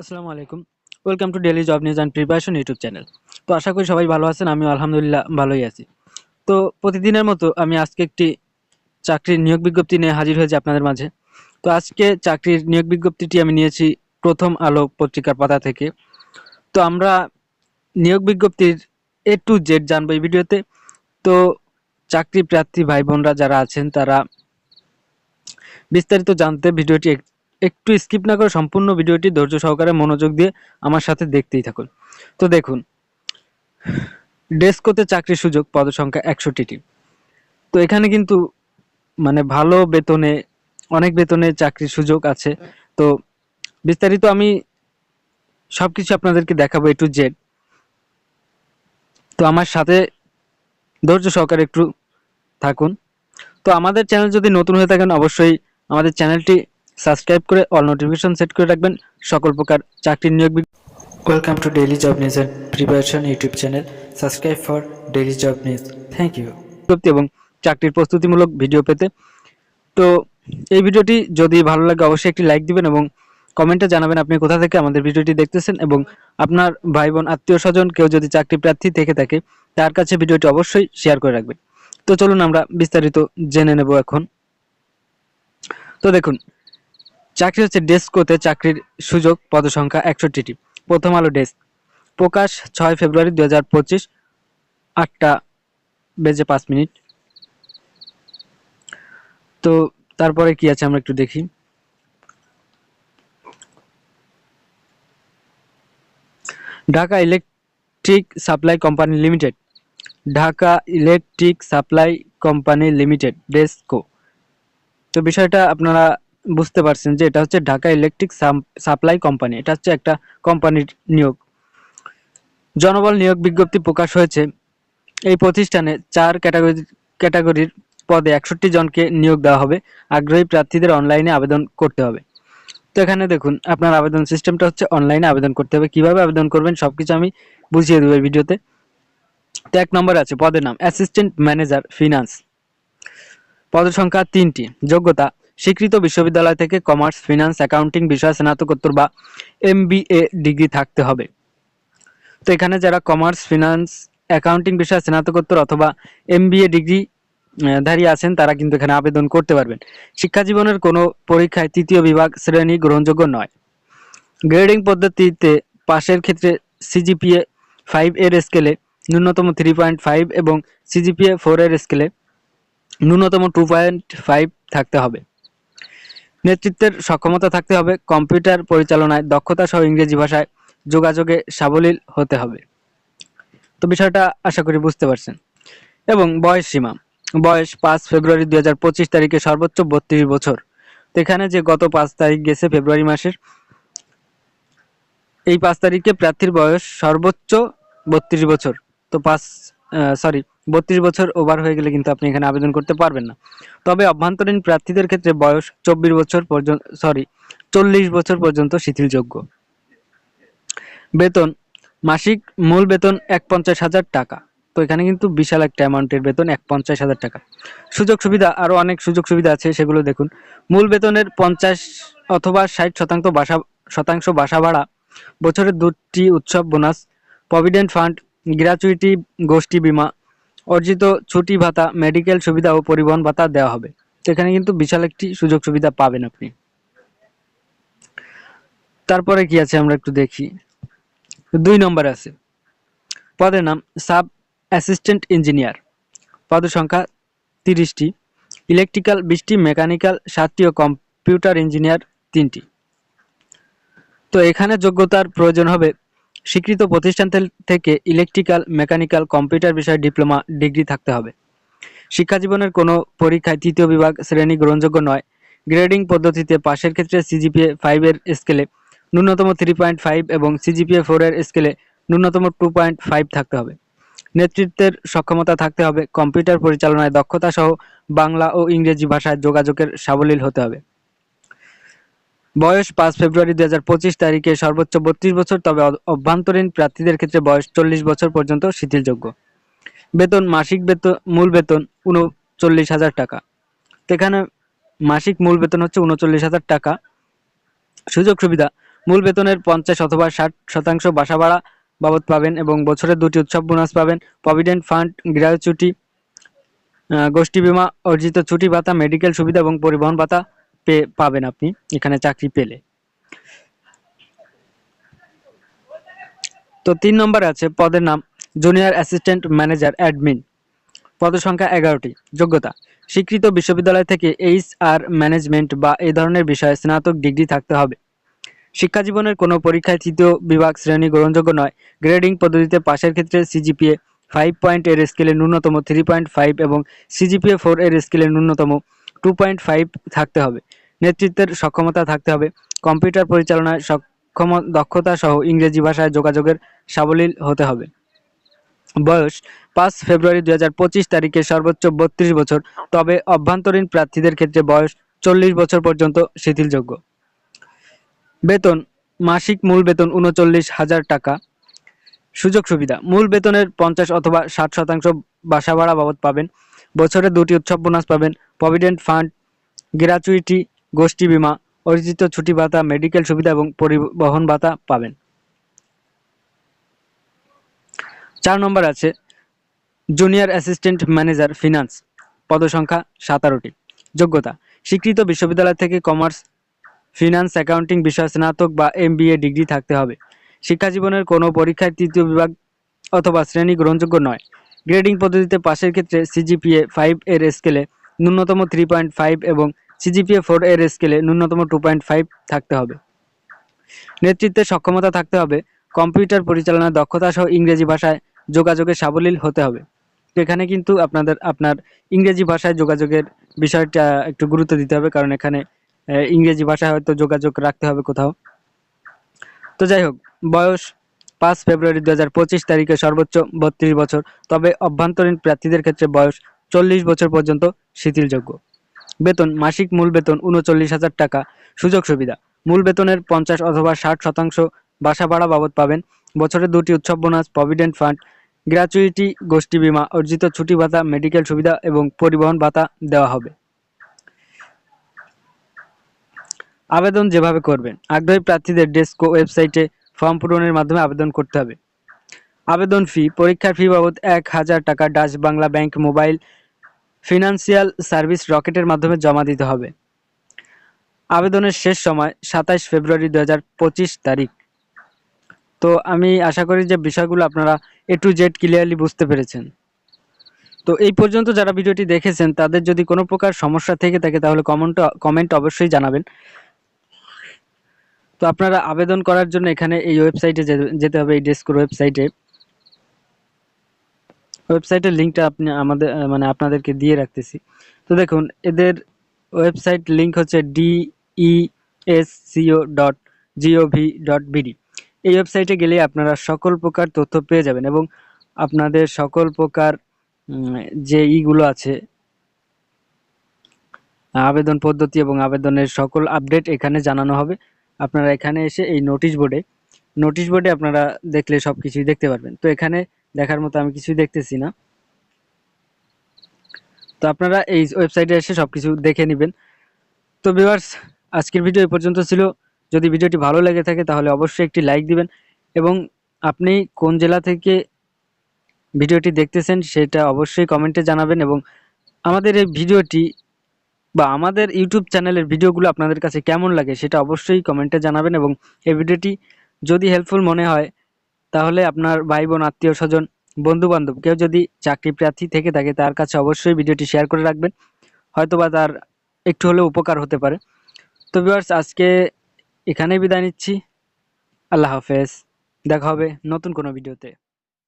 আসসালামু আলাইকুম। Welcome to daily job news and preparation YouTube channel তো আশা করি সবাই ভালো আছেন আমি আলহামদুলিল্লাহ ভালোই আছি। তো প্রতিদিনের মতো আমি আজকে একটি চাকরির নিয়োগ বিজ্ঞপ্তি নিয়ে হাজির হয়েছি আপনাদের মাঝে। তো আজকে চাকরির নিয়োগ বিজ্ঞপ্তিটি আমি নিয়েছি প্রথম আলো পত্রিকার পাতা থেকে। তো আমরা নিয়োগ বিজ্ঞপ্তির এ টু জেড জানব এই ভিডিওতে। তো চাকরি প্রার্থী ভাই বোনরা যারা আছেন, তারা বিস্তারিত জানতে ভিডিওটি একটু স্কিপ না করে সম্পূর্ণ ভিডিওটি ধৈর্য সহকারে মনোযোগ দিয়ে আমার সাথে দেখতেই থাকুন। তো দেখুন, ডেস্কোতে চাকরির সুযোগ, পদসংখ্যা একষট্টিটি। তো এখানে কিন্তু মানে ভালো বেতনে, অনেক বেতনে চাকরির সুযোগ আছে। তো বিস্তারিত আমি সবকিছু আপনাদেরকে দেখাবো এ টু জেড তো আমার সাথে ধৈর্য সহকারে একটু থাকুন। তো আমাদের চ্যানেল যদি নতুন হয়ে থাকেন, অবশ্যই আমাদের চ্যানেলটি সাবস্ক্রাইব করে অল নোটিফিকেশন সেট করে রাখবেন। সকল প্রকার চাকরির নিয়োগ welcome to daily job news and preparation YouTube channel subscribe for daily job news thank you এবং চাকরির প্রস্তুতিমূলক ভিডিও পেতে। তো এই ভিডিওটি যদি ভালো লাগে অবশ্যই একটি লাইক দিবেন এবং কমেন্টে জানাবেন আপনি কোথা থেকে আমাদের ভিডিওটি দেখতেছেন এবং আপনার ভাই বোন আত্মীয় স্বজন কেউ যদি চাকরি প্রার্থী থেকে থাকে তার কাছে ভিডিওটি অবশ্যই শেয়ার করে রাখবেন। তো চলুন আমরা বিস্তারিত জেনে নেব এখন। তো দেখুন চাকরি হচ্ছে ডেস্কোতে চাকরির সুযোগ পদসংখ্যা একষট্টিটি। প্রথম আলো ডেস্ক। প্রকাশ ছয় ফেব্রুয়ারি দু হাজার পঁচিশ, আটটা বেজে পাঁচ মিনিট। তো তারপরে কি আছে আমরা একটু দেখি। Dhaka electric supply company limited. Dhaka electric supply company limited, DESCO. তো বিষয়টা আপনারা বুঝতে পারছেন যে এটা হচ্ছে ঢাকা ইলেকট্রিক সাপ্লাই কোম্পানি এটা হচ্ছে একটা কোম্পানির নিয়োগ। জনবল নিয়োগ বিজ্ঞপ্তি প্রকাশ হয়েছে। এই প্রতিষ্ঠানে চার ক্যাটাগরি ক্যাটাগরির পদে একষট্টি জনকে নিয়োগ দেওয়া হবে। আগ্রহী প্রার্থীদের অনলাইনে আবেদন করতে হবে। তো এখানে দেখুন, আপনার আবেদন সিস্টেমটা হচ্ছে অনলাইনে আবেদন করতে হবে। কীভাবে আবেদন করবেন সব কিছু আমি বুঝিয়ে দেবো এই ভিডিওতে। তো এক নম্বর আছে, পদের নাম অ্যাসিস্ট্যান্ট ম্যানেজার ফিনান্স পদের সংখ্যা তিনটি, যোগ্যতা স্বীকৃত বিশ্ববিদ্যালয় থেকে কমার্স, ফিনান্স, অ্যাকাউন্টিং, বিষয়ে, স্নাতকোত্তর বা এমবিএ ডিগ্রি থাকতে হবে। তো এখানে যারা কমার্স, ফিনান্স, অ্যাকাউন্টিং, বিষয়ে, স্নাতকোত্তর অথবা এমবিএ ডিগ্রি ধারী আছেন, তারা কিন্তু এখানে আবেদন করতে পারবেন। শিক্ষা জীবনের কোনো পরীক্ষায় তৃতীয় বিভাগ শ্রেণি গ্রহণযোগ্য নয়। গ্রেডিং পদ্ধতিতে পাশের ক্ষেত্রে সিজিপিএ ফাইভ এর স্কেলে ন্যূনতম থ্রি পয়েন্ট ফাইভ এবং সিজিপিএ ফোর এর স্কেলে ন্যূনতম টু পয়েন্ট ফাইভ থাকতে হবে। নেতৃত্বের সক্ষমতা থাকতে হবে, কম্পিউটার পরিচালনায় দক্ষতা সহ ইংরেজি ভাষায় যোগাযোগে সাবলীল হতে হবে। তো বিষয়টা আশা করি বুঝতে পারছেন। এবং বয়স সীমা। বয়স পাঁচ ফেব্রুয়ারি দুই হাজার পঁচিশ তারিখে সর্বোচ্চ বত্রিশ বছর। তো এখানে যে গত পাঁচ তারিখ গেছে ফেব্রুয়ারি মাসের, এই পাঁচ তারিখে প্রার্থীর বয়স সর্বোচ্চ বত্রিশ বছর। তো পাঁচ সরি বত্রিশ বছর ওভার হয়ে গেলে কিন্তু আপনি এখানে আবেদন করতে পারবেন না। তবে অভ্যন্তরীণ প্রার্থীদের ক্ষেত্রে বয়স চব্বিশ বছর পর্যন্ত সরি চল্লিশ বছর পর্যন্ত শিথিলযোগ্য। বেতন, মাসিক মূল বেতন এক পঞ্চাশ হাজার টাকা। তো এখানে কিন্তু বিশাল একটা অ্যামাউন্টের বেতন এক পঞ্চাশ হাজার টাকা। সুযোগ সুবিধা আরও অনেক সুযোগ সুবিধা আছে, সেগুলো দেখুন। মূল বেতনের পঞ্চাশ অথবা ষাট শতাংশ বাসা শতাংশ বাসা ভাড়া, বছরের দুটি উৎসব বোনাস প্রভিডেন্ট ফান্ড গ্র্যাচুইটি গোষ্ঠী বীমা, অর্জিত ছুটি ভাতা, মেডিকেল সুবিধা ও পরিবহন ভাতা দেওয়া হবে। সেখানে কিন্তু বিশাল একটি সুযোগ সুবিধা পাবেন আপনি। তারপরে কি আছে আমরা একটু দেখি। দুই নম্বর আছে। পদের নাম সাব অ্যাসিস্ট্যান্ট ইঞ্জিনিয়ার। পদ সংখ্যা তিরিশটি। ইলেকট্রিক্যাল বিশটি মেকানিক্যাল, সাতটি ও কম্পিউটার ইঞ্জিনিয়ার তিনটি। তো এখানে যোগ্যতার প্রয়োজন হবে স্বীকৃত প্রতিষ্ঠান থেকে ইলেকট্রিক্যাল মেকানিক্যাল কম্পিউটার বিষয়ে ডিপ্লোমা ডিগ্রি থাকতে হবে। শিক্ষা জীবনের কোনো পরীক্ষায় তৃতীয় বিভাগ শ্রেণি গ্রহণযোগ্য নয়। গ্রেডিং পদ্ধতিতে পাশের ক্ষেত্রে সিজিপিএ ফাইভের স্কেলে ন্যূনতম থ্রি পয়েন্ট ফাইভ এবং সিজিপিএ ফোরের স্কেলে ন্যূনতম টু পয়েন্ট ফাইভ থাকতে হবে। নেতৃত্বের সক্ষমতা থাকতে হবে কম্পিউটার পরিচালনায় দক্ষতা সহ বাংলা ও ইংরেজি ভাষায় যোগাযোগের সাবলীল হতে হবে। বয়স পাঁচ ফেব্রুয়ারি দুই হাজার পঁচিশ তারিখে সর্বোচ্চ বত্রিশ বছর, তবে অভ্যন্তরীণ প্রার্থীদের ক্ষেত্রে বয়স চল্লিশ বছর পর্যন্ত শিথিলযোগ্য। বেতন, মাসিক বেতন, মূল বেতন উনচল্লিশ হাজার টাকা। এখানে মাসিক মূল বেতন হচ্ছে উনচল্লিশ হাজার টাকা। সুযোগ সুবিধা, মূল বেতনের পঞ্চাশ অথবা ষাট শতাংশ বাসা ভাড়া বাবদ পাবেন এবং বছরে দুটি উৎসব বোনাস পাবেন। প্রভিডেন্ট ফান্ড গ্র্যাচুইটি গোষ্ঠী বিমা, অর্জিত ছুটি ভাতা, মেডিকেল সুবিধা এবং পরিবহন ভাতা। পাবেন আপনি, এখানে চাকরি পেলে। তো তিন নম্বরে আছে পদের নাম জুনিয়র অ্যাসিস্ট্যান্ট ম্যানেজার অ্যাডমিন পদের সংখ্যা এগারোটি, যোগ্যতা। স্বীকৃত বিশ্ববিদ্যালয় থেকে এইচ আর ম্যানেজমেন্ট বা এই ধরনের বিষয়ে স্নাতক ডিগ্রি থাকতে হবে। শিক্ষা জীবনের কোনো পরীক্ষায় তৃতীয় বিভাগ শ্রেণি গ্রহণযোগ্য নয়। গ্রেডিং পদ্ধতিতে পাশের ক্ষেত্রে সিজিপিএ ফাইভ পয়েন্ট এর স্কেলে ন্যূনতম থ্রি পয়েন্ট ফাইভ এবং সিজিপিএ ফোর এর স্কেলে ন্যূনতম টু পয়েন্ট ফাইভ থাকতে হবে। নেতৃত্বের সক্ষমতা থাকতে হবে। কম্পিউটার পরিচালনায় সক্ষম, দক্ষতা সহ ইংরেজি ভাষায় যোগাযোগের সাবলীল হতে হবে। বয়স, পাঁচ ফেব্রুয়ারি দুই হাজার পঁচিশ তারিখে সর্বোচ্চ বত্রিশ বছর, তবে অভ্যন্তরীণ প্রার্থীদের ক্ষেত্রে বয়স চল্লিশ বছর পর্যন্ত শিথিলযোগ্য। বেতন, মাসিক মূল বেতন উনচল্লিশ হাজার টাকা। সুযোগ সুবিধা, মূল বেতনের পঞ্চাশ অথবা ষাট শতাংশ বাসা ভাড়া বাবদ পাবেন। বছরে দুটি উৎসব বোনাস পাবেন। প্রভিডেন্ট ফান্ড গ্র্যাচুইটি গোষ্ঠী বিমা, অর্জিত ছুটি ভাতা, মেডিকেল সুবিধা এবং পরিবহন ভাতা পাবেন। চার নম্বর আছে, জুনিয়র অ্যাসিস্ট্যান্ট ম্যানেজার ফিনান্স, পদসংখ্যা সাতারোটি। যোগ্যতা, স্বীকৃত বিশ্ববিদ্যালয় থেকে কমার্স, ফিনান্স, অ্যাকাউন্টিং, বিষয়ে স্নাতক বা এমবিএ ডিগ্রি থাকতে হবে। শিক্ষা জীবনের কোনো পরীক্ষায় তৃতীয় বিভাগ অথবা শ্রেণি গ্রহণযোগ্য নয়। গ্রেডিং পদ্ধতিতে পাশের ক্ষেত্রে সিজিপিএ ফাইভ এর স্কেলে ন্যূনতম থ্রি পয়েন্ট ফাইভ এবং সিজিপিএ ফোর এর স্কেলে ন্যূনতম টু পয়েন্ট ফাইভ থাকতে হবে। নেতৃত্বের সক্ষমতা থাকতে হবে কম্পিউটার পরিচালনার দক্ষতা সহ ইংরেজি ভাষায় যোগাযোগে সাবলীল হতে হবে। এখানে কিন্তু আপনাদের, আপনার ইংরেজি ভাষায় যোগাযোগের বিষয়টা একটু গুরুত্ব দিতে হবে, কারণ এখানে ইংরেজি ভাষায় হয়তো যোগাযোগ রাখতে হবে কোথাও। তো যাই হোক, বয়স পাঁচ ফেব্রুয়ারি দু পঁচিশ তারিখে সর্বোচ্চ বত্রিশ বছর, তবে অভ্যন্তরীণ প্রার্থীদের ক্ষেত্রে বয়স চল্লিশ বছর পর্যন্ত শিথিলযোগ্য। বেতন, মাসিক মূল বেতন উনচল্লিশ হাজার টাকা। সুযোগ সুবিধা, মূল বেতনের পঞ্চাশ অথবা ষাট শতাংশ বাসা ভাড়া বাবদ পাবেন। বছরে দুটি উৎসব বোনাস, প্রভিডেন্ট ফান্ড, গ্র্যাচুইটি, গোষ্ঠী বিমা, অর্জিত ছুটি ভাতা, মেডিকেল সুবিধা এবং পরিবহন ভাতা দেওয়া হবে। আবেদন যেভাবে করবেন, আগ্রহী প্রার্থীদের ডেস্কো ওয়েবসাইটে ফর্ম পূরণের মাধ্যমে আবেদন করতে হবে। আবেদন ফি, পরীক্ষার ফি বাবদ এক হাজার টাকা, Dutch Bangla bank mobile financial service রকেটের মাধ্যমে জমা দিতে হবে। আবেদনের শেষ সময় সাতাইশ ফেব্রুয়ারি দু হাজার পঁচিশ তারিখ। তো আমি আশা করি যে বিষয়গুলো আপনারা এ টু জেড ক্লিয়ারলি বুঝতে পেরেছেন। তো এই পর্যন্ত যারা ভিডিওটি দেখেছেন, তাদের যদি কোনো প্রকার সমস্যা থেকে থাকে, তাহলে কমেন্ট কমেন্ট অবশ্যই জানাবেন। তো আপনারা আবেদন করার জন্য এখানে এই ওয়েবসাইটে যেতে হবে, এই ডেস্কোর ওয়েবসাইটে ওয়েবসাইটের লিঙ্কটা আপনি আমাদের মানে আপনাদেরকে দিয়ে রাখতেছি। তো দেখুন, এদের ওয়েবসাইট লিঙ্ক হচ্ছে DESCO dot GOV dot BD এই ওয়েবসাইটে গেলে আপনারা সকল প্রকার তথ্য পেয়ে যাবেন এবং আপনাদের সকল প্রকার যে ইগুলো আছে, আবেদন পদ্ধতি এবং আবেদনের সকল আপডেট এখানে জানানো হবে। আপনারা এখানে এসে এই নোটিশ বোর্ডে নোটিশ বোর্ডে আপনারা দেখলে সব কিছুই দেখতে পারবেন। তো এখানে দেখার মতো আমি কিছুই দেখতেছি না। তো আপনারা এই ওয়েবসাইটে এসে সব কিছু দেখে নেবেন। তো ভিউয়ার্স আজকের ভিডিও এই পর্যন্ত ছিল। যদি ভিডিওটি ভালো লেগে থাকে তাহলে অবশ্যই একটি লাইক দিবেন এবং আপনি কোন জেলা থেকে ভিডিওটি দেখতেছেন সেটা অবশ্যই কমেন্টে জানাবেন এবং আমাদের এই ভিডিওটি বা আমাদের ইউটিউব চ্যানেলের ভিডিওগুলো আপনাদের কাছে কেমন লাগে সেটা অবশ্যই কমেন্টে জানাবেন এবং এই ভিডিওটি যদি হেল্পফুল মনে হয় তাহলে আপনার ভাই বোন আত্মীয় স্বজন বন্ধু বান্ধব কেউ যদি চাকরি প্রার্থী থেকে থাকে, তার কাছে অবশ্যই ভিডিওটি শেয়ার করে রাখবেন। হয়তোবা তার একটু হলেও উপকার হতে পারে। তো ভিউয়ার্স, আজকে এখানেই বিদায় নিচ্ছি। আল্লাহ হাফেজ। দেখা হবে নতুন কোনো ভিডিওতে।